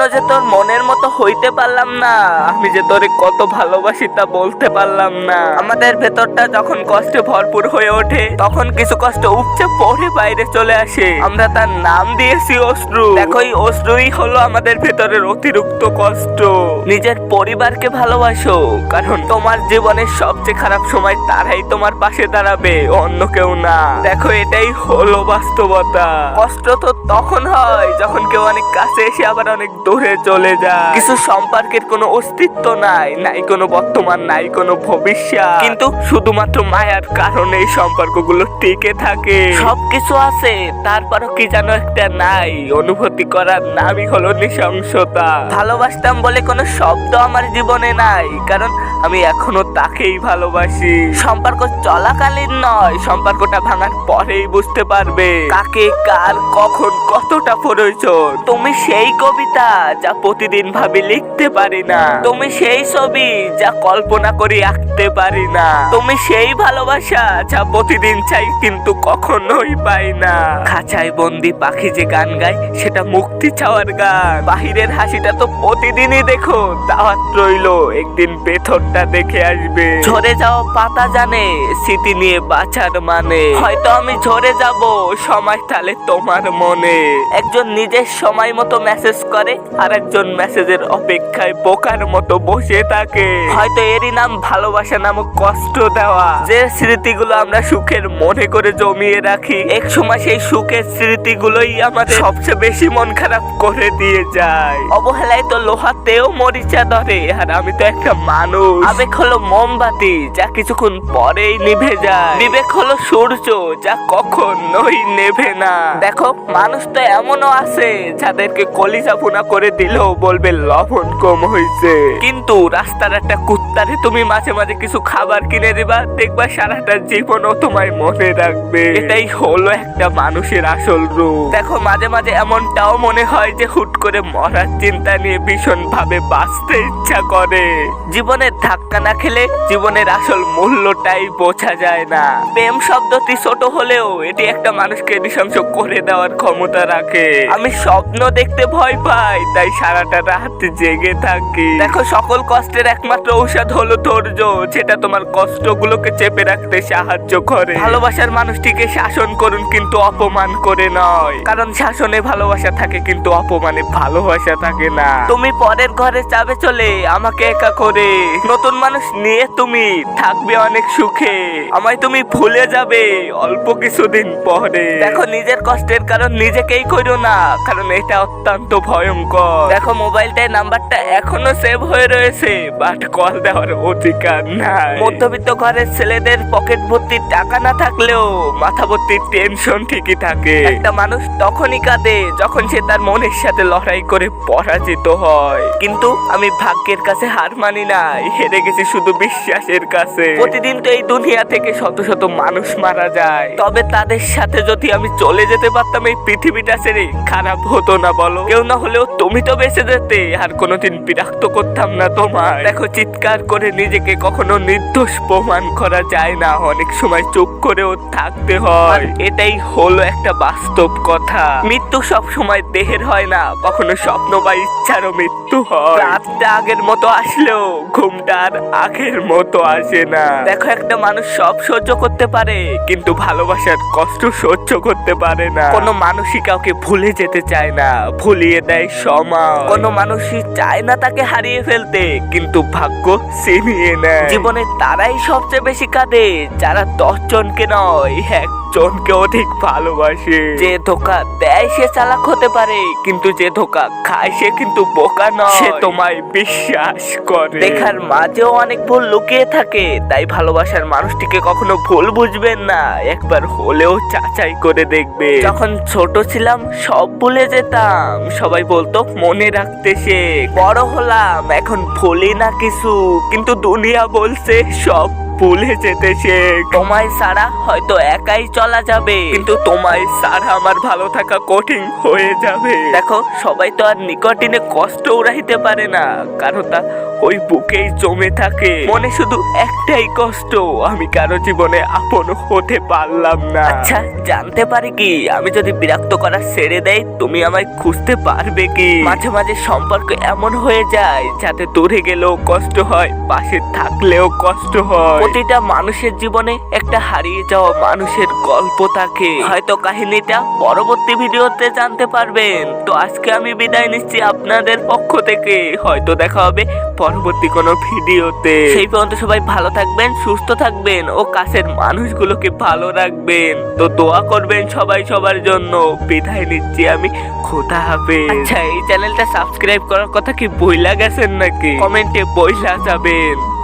জন্য যে তোর মনের মতো হইতে পারলাম না। আমি যে তোরে কত ভালোবাসি তা বলতে পারলাম না। আমাদের ভেতরটা যখন কষ্টে ভরপুর হয়ে ওঠে, তখন কিছু কষ্ট উপচে পড়ে বাইরে চলে আসে। আমরা তার নাম দিয়েছি অশ্রু। দেখো, এই অশ্রুই হলো আমাদের ভেতরের অতিরিক্ত কষ্ট। নিজের পরিবারকে ভালোবাসো, কারণ তোমার জীবনের সবচেয়ে খারাপ সময় তারাই তোমার পাশে দাঁড়াবে, অন্য কেউ না। দেখো, এটাই হলো বাস্তবতা। কষ্ট তো তখন হয়, যখন কেউ অনেক কাছে এসে আবার অনেক দূরে চলে যায়। কিছু সম্পর্কের কোনো অস্তিত্ব নাই নাই কোনো বর্তমান, নাই কোনো ভবিষ্যৎ। কিন্তু শুধুমাত্র মায়ার কারণে এই সম্পর্কগুলো টিকে থাকে। সবকিছু আছে, তারপরও কি যেন একটা নাই, অনুভূতি করার নামই হলো নৃশংসতা। ভালোবাসতাম বলে কোনো শব্দ আমার জীবনে নাই, কারণ আমি এখনও তাকেই ভালোবাসি। সম্পর্ক চলাকালীন নয়, সম্পর্কটা ভাঙার পরেই বুঝতে পারবে। কাকে কার, কখন, কতটা প্রয়োজন। তুমি সেই কবিতা যা প্রতিদিন ভাবি লিখতে পারি না। তুমি সেই ছবি যা কল্পনা করি আঁকতে পারি না। তুমি সেই ভালোবাসা যা প্রতিদিন চাই কিন্তু কখনোই পাই না। খাঁচায় বন্দি পাখি যে গান গায়, সেটা মুক্তি চাওয়ার গান। বাহিরের হাসিটা তো প্রতিদিনই দেখো, দাওয়াত রইল একদিন ভেতরটা দেখে আসবে। ঝরে যাওয়া পাতা জানে, স্মৃতি নিয়ে বাঁচার মানে। হয়তো আমি ঝরে যাব, সময় তালে তোমার মনে। একজন নিজের সময় মতো মেসেজ করে আর একজন মেসেজের অপেক্ষায় বোকার মতো বসে থাকে। হয়তো এরই নাম ভালোবাসা নামক কষ্ট দেওয়া। যে স্মৃতিগুলো আমরা সুখের মনে করে জমিয়ে রাখি, এক সময় সেই সুখের স্মৃতিগুলোই আমাদের সবচেয়ে বেশি মন খারাপ করে দিয়ে যায়। অবহেলায় তো লোহাতেও মরিচা ধরে, আর আমি তো একটা মানুষ। আবেগ হলো মোমবাতি, যা কিছুক্ষণ পরেই নিভে যায়। বিবেক হলো সূর্য, যা কখনোই নেভে না। দেখো, মানুষ তো এমনও আছে, যাদেরকে কলিজা ভুনা করে দিলেও বলবে লবণ কম হয়েছে কিন্তু রাস্তার একটা কুত্তারে তুমি মাঝে মাঝে কিছু খাবার কিনে দিবা, দেখবা সারাটা জীবনও তোমায় মনে রাখবে। এটাই হলো একটা মানুষের আসল রূপ। দেখো, মাঝে মাঝে এমনটাও মনে হয় যে হুট করে মরার চিন্তা নিয়ে ভীষণ ভাবে বাঁচতে ইচ্ছা করে। জীবনের ধাক্কা না খেলে জীবনের আসল মূল্যটাই বোঝা যায় না। প্রেম শব্দটি ছোট হলেও এটি একটা মানুষকে নৃশংস করে দেওয়ার ক্ষমতা রাখে। আমি স্বপ্ন দেখতে ভয় পাই, তাই সারাটা রাত জেগে থাকি। দেখো, সকল কষ্টের একমাত্র ঔষধ হলো ধৈর্য, যেটা তোমার কষ্টগুলোকে চেপে রাখতে সাহায্য করে। ভালোবাসার মানুষটিকে শাসন করুন কিন্তু অপমান করে নয়। কারণ শাসনে ভালোবাসা থাকে কিন্তু অপমানে ভালোবাসা থাকে না। তুমি পরের ঘরে যাবে চলে, আমাকে একা করে। নতুন মানুষ নিয়ে তুমি থাকবে অনেক সুখে। আমায় তুমি ভুলে যাবে অল্প কিছুদিন পরে। দেখো, নিজের কষ্টের কারণ নিজেকেই করো না, কারণ এটা অত্যন্ত ভয়ঙ্কর। দেখো, মোবাইলটায় নাম্বারটা এখনও সেভ হয়ে রয়েছে বাট কল দেওয়ার অধিকার নাই। মধ্যবিত্ত ঘরের ছেলেদের পকেট ভর্তি টাকা না থাকলেও মাথা ভর্তি টেনশন ঠিকই থাকে। একটা মানুষ তখনই কাঁদে যখন সে তার মনের সাথে লড়াই করে পরাজিত হয়। কিন্তু আমি ভাগ্যের কাছে হার মানি নাই হেরে গেছি শুধু বিশ্বাসের কাছে। প্রতিদিন তো এই দুনিয়া থেকে শত শত মানুষ মারা যায়। তবে তাদের সাথে যদি আমি চলে যেতে পারতাম, এই পৃথিবীটা ছেড়ে খারাপ হতো না বলো। কেউ না হলেও তুমি তো বেঁচে যেতে, আর কোনোদিন বিরক্ত করতাম না তোমার দেখো, চিৎকার করে নিজেকে কখনো নির্দোষ প্রমাণ করা যায় না। অনেক সময় চুপ করেও থাকতে হয়। এটাই হলো একটা বাস্তব কথা। মৃত্যু সব সময় দেহের হয় না, কখনো স্বপ্ন বা ইচ্ছারও মৃত্যু হয়। রাতটা আগের মতো আসলেও ঘুমটা আর আগের মতো আসে না। দেখো একটা মানুষ সব সহ্য করতে পারে কিন্তু ভালোবাসার কষ্ট সহ্য করতে পারে না। কোনো মানুষই কাউকে ভুলে যেতে চায় না ভুলিয়ে দেয় সময় কোনো মানুষই চায় না তাকে হারিয়ে ফেলতে কিন্তু ভাগ্য ছিনিয়ে নেয়। জীবনে তারাই সবচেয়ে বেশি কাঁদে যারা দশ জনকে নয় একজনকে অধিক ভালোবাসে। যে ধোকা দেয় সে চালাক হতে পারে কিন্তু যে ধোকা খায় সে কিন্তু বোকা নয়। সে তোমায় বিশ্বাস করে। দেখার মাঝেও অনেক ভুল লুকিয়ে থাকে তাই ভালোবাসার মানুষটিকে কখনো ভুল বুঝবেন না। একবার হলেও যাচাই করে দেখবে। যখন ছোট ছিলাম সব ভুলে যেতাম। সবাই বলতো মনে রাখতে সে বড় হলাম এখন ভুলি না কিছু। কিন্তু দুনিয়া বলছে সব ভুলে যেতে তোমায় সারা হয়তো একাই চলা যাবে। কিন্তু তোমায় সারা আমার ভালো থাকা কঠিন হয়ে যাবে। দেখো সবাই তো আর নিকটিনে কষ্ট উড়াইতে পারে না। কারণ তা ওই বুকেই জমে থাকে। মনে শুধু একটাই কষ্ট, আমি কারও জীবনে আপন হতে পারলাম না। আচ্ছা জানতে পারি কি? আমি যদি বিরক্ত করা ছেড়ে দেই, তুমি আমায় খুঁজতে পারবে কি? মাঝে মাঝে সম্পর্ক এমন হয়ে যায়, যাতে দূরে গেলেও কষ্ট হয়, পাশে থাকলেও কষ্ট হয়। প্রতিটা মানুষের জীবনে একটা হারিয়ে যাওয়া মানুষের গল্প থাকে। হয়তো কাহিনীটা পরবর্তী ভিডিওতে জানতে পারবেন। তো আজকে আমি বিদায় নিচ্ছি আপনাদের পক্ষ থেকে। হয়তো দেখা হবে পরবর্তী কোনো ভিডিওতে। সেই পর্যন্ত সবাই ভালো থাকবেন সুস্থ থাকবেন ও কাছের মানুষগুলোকে ভালো রাখবেন। তো দোয়া করবেন সবাই সবার জন্য। বিদায় নিচ্ছি আমি। খোদা হাফেজ। আচ্ছা এই চ্যানেলটা সাবস্ক্রাইব করার কথা কি বইলা গেছেন নাকি? কমেন্টে বইলা যাবেন।